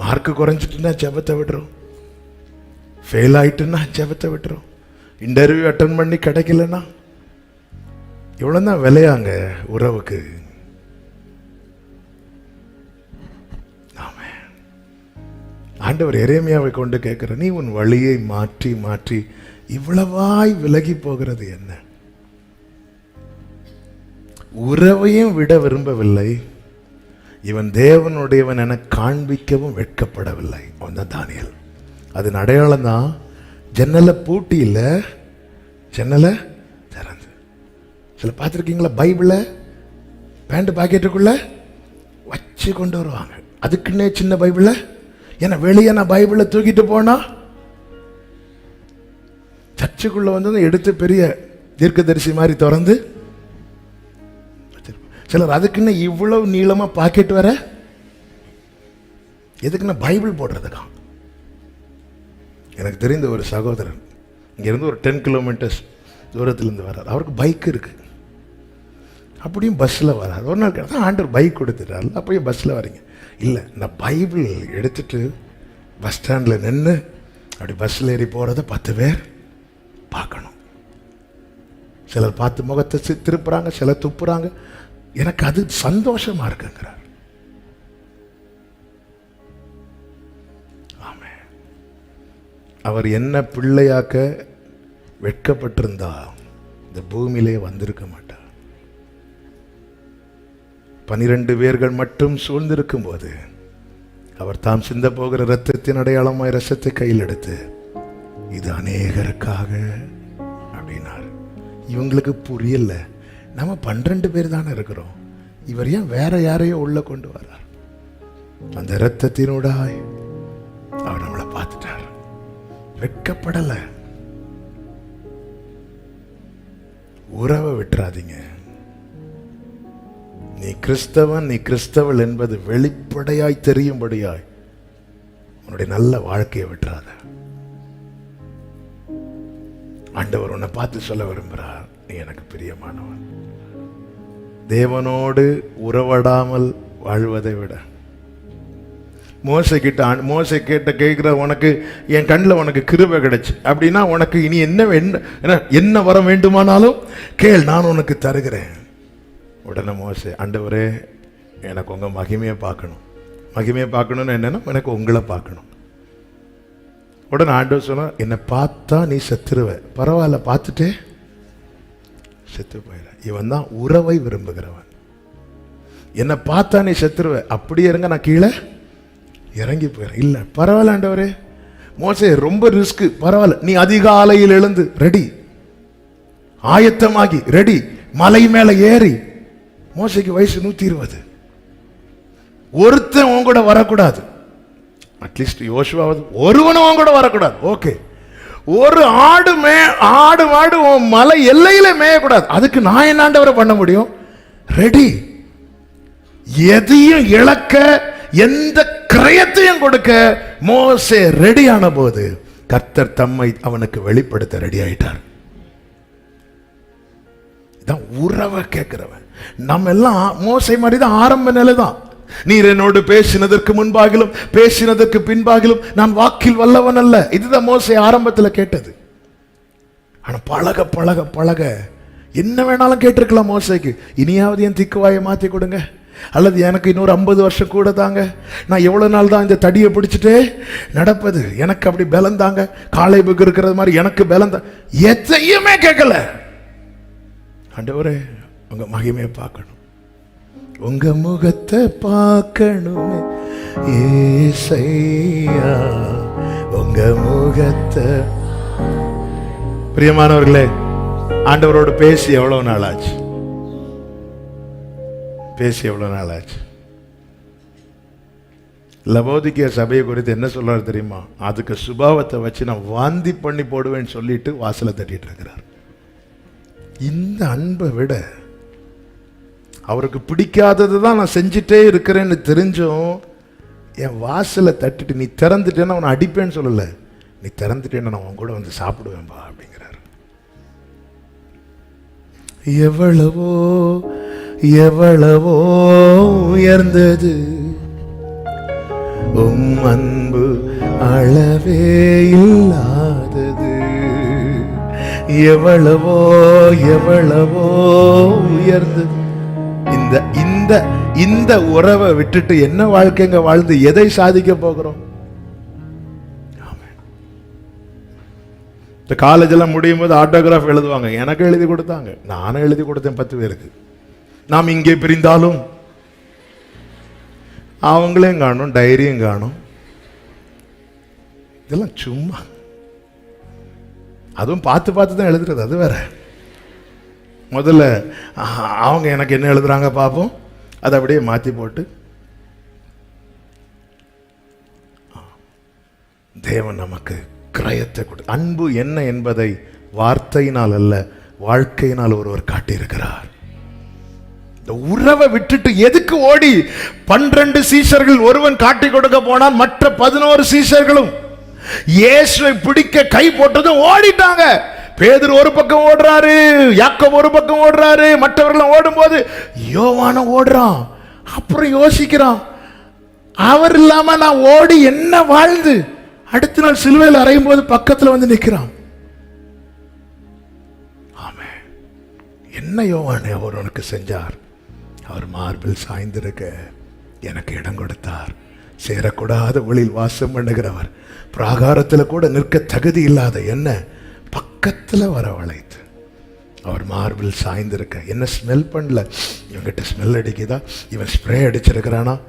Mark குறைஞ்சிட்டுன்னா ஜெபத்தை விடுறோம் fail ஆயிட்டுன்னா ஜபத்தை விட்டுறோம் இன்டர்வியூ அட்டன் பண்ணி கிடைக்கலன்னா இவ்வளோதான் விலையாங்க உறவுக்கு. ஆண்டவர் எரேமியாவை கொண்டு கேட்குற நீ உன் வழியை மாற்றி மாற்றி இவ்வளவாய் விலகி போகிறது என்ன? உறவையும் விட விரும்பவில்லை. இவன் தேவனுடையவன் என காண்பிக்கவும் வெட்கப்படவில்லை அவன் தான் தானியல். அதன் அடையாளம் தான் ஜன்னலை பூட்டி இல்லை ஜன்னலை திறந்து. சில பார்த்துருக்கீங்களா? பைபிளை? பேண்ட் பாக்கெட்டுக்குள்ளே வச்சு கொண்டு வருவாங்க. அதுக்குன்னே சின்ன பைபிளை? ஏன்னா வெளியே நான் பைபிளை தூக்கிட்டு போனா சர்ச்சுக்குள்ளே வந்து எடுத்து பெரிய தீர்க்கதரிசி மாதிரி திறந்து சிலர் அதுக்குன்னு இவ்வளவு நீளமாக பாக்கெட் வர எதுக்குன்னு பைபிள் போடுறதுக்கா எனக்கு தெரிந்த ஒரு சகோதரன் இங்கேருந்து ஒரு டென் கிலோமீட்டர்ஸ் தூரத்துலேருந்து வர்றார். அவருக்கு பைக் இருக்குது அப்படியும் பஸ்ஸில் வரார் ஒரு நாள் தான் ஆண்டர் பைக் கொடுத்துட்டார் அப்பயும் பஸ்ஸில் வரீங்க இல்லை இந்த பைபிள் எடுத்துட்டு பஸ் ஸ்டாண்டில் நின்று அப்படி பஸ்ஸில் ஏறி போகிறத பத்து பேர் பார்க்கணும். சிலர் பார்த்து முகத்தை சி- திருப்புறாங்க சிலர் துப்புறாங்க. எனக்கு அது சந்தோஷமா இருக்குங்கிறார். ஆமே அவர் என்ன பிள்ளையாக்க வெட்கப்பட்டிருந்தா இந்த பூமியிலே வந்திருக்க மாட்டார். பனிரெண்டு பேர்கள் மட்டும் சூழ்ந்திருக்கும் போது அவர் தாம் சிந்த போகிற ரத்தத்தின் அடையாளமாய் ரசத்தை கையில் எடுத்து இது அநேகருக்காக அப்படின்னார். இவங்களுக்கு புரியல. நம்ம பன்னிரண்டு பேர் தானே இருக்கிறோம். இவர் ஏன் வேற யாரையோ உள்ள கொண்டு வர்றார்? அந்த இரத்தத்தினூடாய் அவர் நம்மளை பார்த்துட்டார். வெட்கப்படலை. உறவை விட்டுறாதீங்க. நீ கிறிஸ்தவன் நீ கிறிஸ்தவள் என்பது வெளிப்படையாய் தெரியும்படியாய் உன்னுடைய நல்ல வாழ்க்கையை விட்டுறாத. ஆண்டவர் உன்னை பார்த்து சொல்ல விரும்புகிறார். நீ எனக்கு பிரியமானவன். தேவனோடு உறவடாமல் வாழ்வதை விட மோசை கிட்ட மோசை கேட்ட கேட்குற உனக்கு என் கண்ணில் உனக்கு கிருபை கிடைச்சு. அப்படின்னா உனக்கு இனி என்ன என்ன என்ன- என்ன வர வேண்டுமானாலும் கேள் நான் உனக்கு தருகிறேன். உடனே மோசை ஆண்டவரே எனக்கு உங்கள் மகிமையை பார்க்கணும். மகிமையை பார்க்கணுன்னு என்னென்னா எனக்கு உங்களை பார்க்கணும். உடனே ஆண்டவர் சொன்னால் என்னை பார்த்தா நீ செத்துருவ. பரவாயில்ல பார்த்துட்டே செத்து போயிட இவன் தான் உறவை விரும்புகிறவன். என்னை பார்த்தா நீ செத்துருவ. அப்படியே இருங்க நான் கீழே இறங்கி போயிடுறேன் இல்லை பரவாயில்ல ஆண்டவரே. மோசே ரொம்ப ரிஸ்க்கு பரவாயில்ல. நீ அதிகாலையில் எழுந்து ரெடி. ஆயத்தமாகி ரெடி. மலை மேலே ஏறி. மோசைக்கு வயசு நூத்தி இருபது. ஒருத்தன் உன் கூட வரக்கூடாது. அட்லீஸ்ட் யோசுவாவது ஒருவனும் கூட வரக்கூடாது. ஓகே ஒரு ஆடு மே ஆடு மாடு உன் மலை எல்லையில மேயக்கூடாது. அதுக்கு நான் என்னாண்டவரை பண்ண முடியும்? ரெடி எதையும் இழக்க எந்த கிரயத்தையும் கொடுக்க மோசே ரெடியான போது கர்த்தர் தம்மை அவனுக்கு வெளிப்படுத்த ரெடி ஆயிட்டார். இதான் உறவை கேட்கிறவன். நம்ம எல்லாம் மோசை மாதிரி தான் ஆரம்ப நிலை தான் நீர் என்னோடு பேசினதற்கு முன்பாகிலும் பேசினதற்கு பின்பாகிலும் நான் வாக்கில் வல்லவன் அல்ல. இதுதான் மோசை ஆரம்பத்தில் கேட்டது. ஆனா பழக பழக பழக என்ன வேணாலும் கேட்டிருக்கலாம் மோசைக்கு. இனியாவது என் திக்குவாயை மாத்தி கொடுங்க. அல்லது எனக்கு இன்னொரு ஐம்பது வருஷம் கூட தாங்க. நான் எவ்வளவு நாள் தான் இந்த தடியை பிடிச்சிட்டே நடப்பது? எனக்கு அப்படி பலந்தாங்க காலை புக்கு இருக்கிறது மாதிரி எனக்கு பலம் எதையுமே கேட்கல. ஆண்டவரே உங்க மகிமையை பார்க்கணும். உங்க முகத்தை பார்க்கணுமே. ஏசையா உங்க முகத்தை. பிரியமானவர்களே ஆண்டவரோடு பேசி எவ்வளவு நாள் ஆச்சு பேசி எவ்வளவு நாள் ஆச்சு லபோதிக்கிய சபையை குறித்து என்ன சொல்றாரு தெரியுமா? அதுக்கு சுபாவத்தை வச்சு நான் வாந்தி பண்ணி போடுவேன்னு சொல்லிட்டு வாசலை தட்டிட்டு இருக்கிறார். இந்த அன்பை விட அவருக்கு பிடிக்காதது தான் நான் செஞ்சுட்டே இருக்கிறேன்னு தெரிஞ்சும் என் வாசலை தட்டிட்டு நீ திறந்துட்டேன்னா அவனை அடிப்பேன்னு சொல்லலை. நீ திறந்துட்டேன்னா நான் உன் கூட வந்து சாப்பிடுவேன்பா அப்படிங்கிறார். எவ்வளவோ எவ்வளவோ உயர்ந்தது. உம் அன்பு அளவே இல்லாதது. எவ்வளவோ எவ்வளவோ உயர்ந்தது. இந்த இந்த இந்த உறவை விட்டுட்டு என்ன வாழ்க்கைங்க வாழ்ந்து எதை சாதிக்க போகிறோம்? இந்த காலேஜ் எல்லாம் முடியும் போது ஆட்டோகிராஃப் எழுதுவாங்க. எனக்கு எழுதி கொடுத்தாங்க. நானும் எழுதி கொடுத்தேன் பத்து பேருக்கு. நாம் இங்கே பிரிந்தாலும் அவங்களையும் காணும் டைரியும் காணும். இதெல்லாம் சும்மா. அதுவும் பார்த்து பார்த்து தான் எழுதுறது அது வேற. முதல்ல அவங்க எனக்கு என்ன எழுதுறாங்க பார்ப்போம் அதை அப்படியே மாற்றி போட்டு. தேவன் நமக்கு கிரயத்தை கொடு. அன்பு என்ன என்பதை வார்த்தையினால் அல்ல வாழ்க்கையினால் ஒருவர் காட்டியிருக்கிறார். இந்த உறவை விட்டுட்டு எதுக்கு ஓடி பன்னிரண்டு சீஷர்கள் ஒருவன் காட்டி கொடுக்க போனால் மற்ற பதினோரு சீஷர்களும் இயேசுவை பிடிக்க கை போட்டதும் ஓடிட்டாங்க. பேதர் ஒரு பக்கம் ஓடுறாரு யாக்கம் ஒரு பக்கம் ஓடுறாரு மற்றவர்களும் ஓடும்போது யோவான ஓடுறான் அப்புறம் யோசிக்கிறான் அவர் இல்லாம நான் ஓடி என்ன வாழ்ந்து? அடுத்த நாள் சிலுவையில் அறையும் போது பக்கத்தில் வந்து நிற்கிறான். ஆமே என்ன யோவானே அவர் உனக்கு செஞ்சார்? அவர் மார்பில் சாய்ந்திருக்க எனக்கு இடம் கொடுத்தார். சேரக்கூடாத ஒளியில் வாசம் பண்ணுகிறவர். பிராகாரத்தில் கூட நிற்க தகுதி இல்லாத என்ன? பக்கத்தில் வரவழைத்து. அவர் மார்பில் சாய்ந்திருக்க. என்ன ஸ்மெல் பண்ணல? இவங்கிட்ட ஸ்மெல் அடிக்குதா? இவன் ஸ்ப்ரே அடிச்சிருக்கிறானா?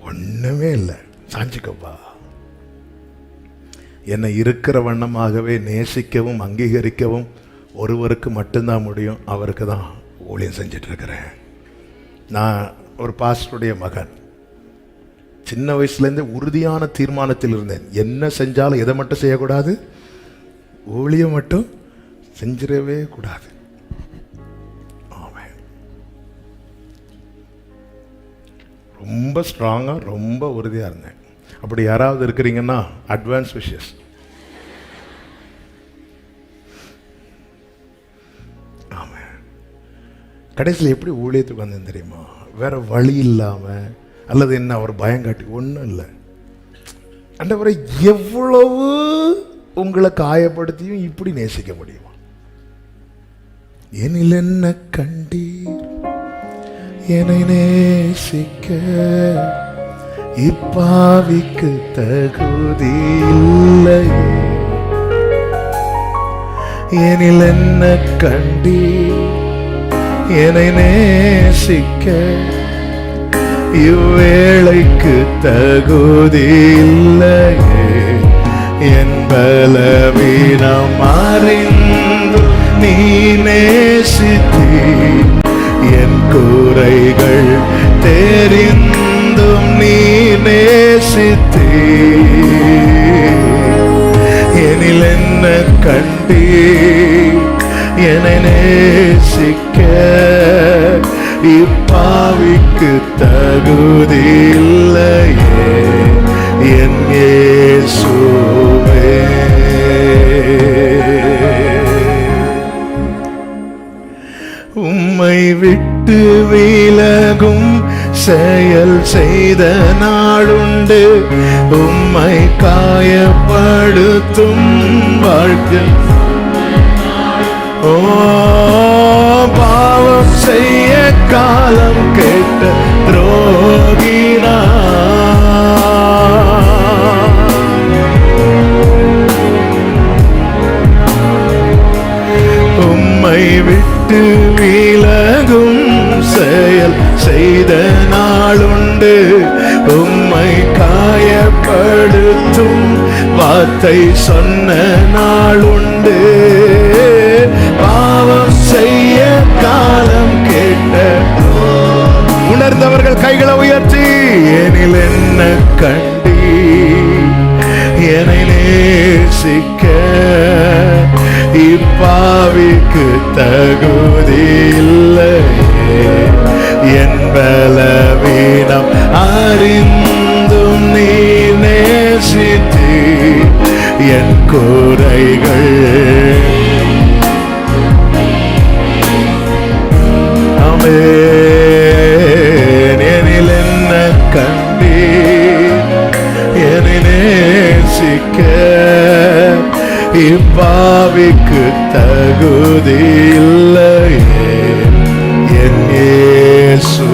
ஒன்றுமே இல்லை. சாஞ்சிக்கப்பா என்னை இருக்கிற வண்ணமாகவே நேசிக்கவும் அங்கீகரிக்கவும் ஒருவருக்கு மட்டும்தான் முடியும். அவருக்கு தான் ஊழியம் செஞ்சுட்டு இருக்கிறேன் நான் ஒரு பாஸ்டருடைய மகன். சின்ன வயசுலேருந்தே உறுதியான தீர்மானத்தில் இருந்தேன். என்ன செஞ்சாலும் எதை மட்டும் செய்யக்கூடாது? ஊழியம் மட்டும் செஞ்சிடவே கூடாது. ரொம்ப ஸ்ட்ராங்காக ரொம்ப உறுதியாக இருந்தேன். அப்படி யாராவது இருக்கிறீங்கன்னா அட்வான்ஸ் விஷஸ் ஆமாம் கடைசியில் எப்படி ஊழியத்துக்கு வந்தேன் தெரியுமா? வேற வழி இல்லாமல் அல்லது என்ன அவர் பயங்காட்டி ஒன்றும் இல்லை. அண்டவரை எவ்வளவு உங்களை காயப்படுத்தியும் இப்படி நேசிக்க முடியுமா? எனில் என்ன கண்டீர்? என்னை நேசிக்க இப்பாவிக்கு தகுதி இல்லை. எனில் என்ன கண்டீர்? என்னை நேசிக்க இவ்வேளைக்கு தகுதி இல்லையே என் பலவீனம் அறிந்து நீ நேசித்தி என் கூரைகள் தெரிந்தும் நீ நேசித்தி எனில் என்ன கண்டி என்னை நேசிக்க இப்பாவிக்கு தகுதி இல்லையே என் ஏ விட்டு விலகும் செயல் செய்த நாளுண்டு. உம்மை காயப்படுத்தும் வாழ்க்கை ஓ பாவம் செய்ய காலம் கேட்ட துரோகினா காயப்படுத்தும் வார்த்தை சொன்ன நாள் உண்டு பாவம் செய்ய காலம் கேட்ட உணர்ந்தவர்கள் கைகளை உயர்த்தி எனில் என்ன கண்டி என்னை நேசிக்க இப்பாவிக்கு தகுதி இல்லை என் பலவீனம் அறிந்தும் நீ நேசித்து என் கூரைகள். எனில் என்ன கண்டி என்னை நேசிக்க இப்பாவிக்கு தகுதி இல்லையே என் ஏசு